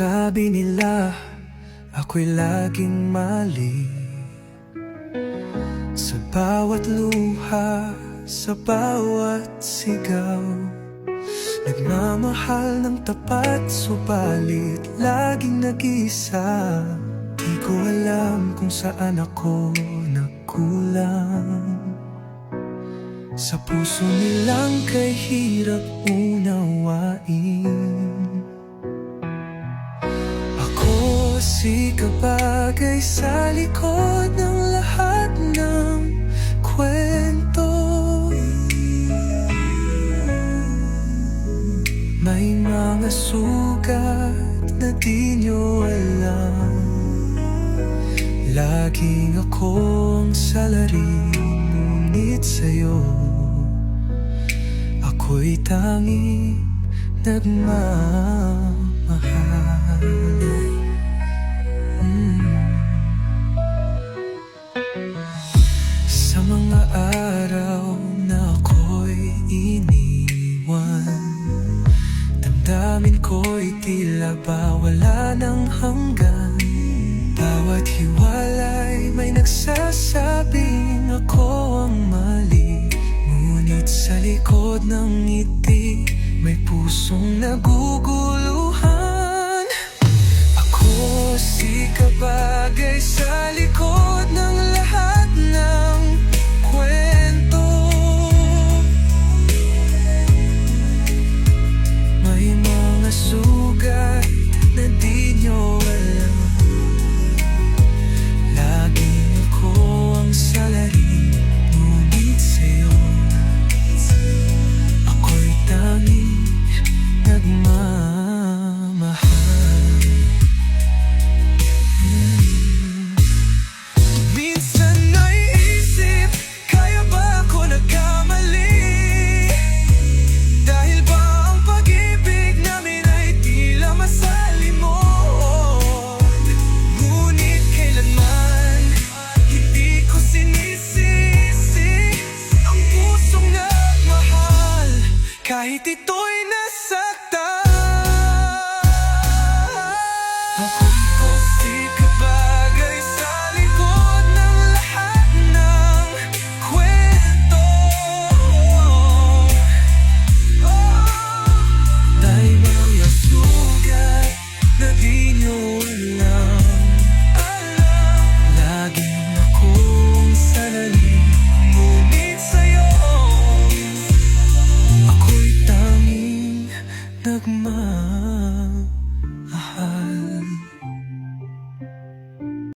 Sabi nila ako'y laging mali. Sa bawat luha, sa bawat sigaw Nagmamahal ng tapat, subalit laging nag-isa Di ko alam kung saan ako nagkulang Sa puso nilang kay hirap unawain. Ako si kabagay sa likod ng lahat May mga sugat na di nyo alam Laging akong salarin Ngunit sa'yo Ako'y tanging nagmamahal Mm. Sa mga araw Damdamin ko'y tila ba wala ng hanggan? Bawat hiwalay may nagsasabing ako ang mali. Ngunit sa likod ng ngiti may pusong naguguluhan Kahit ito'y nasaktan nước mơ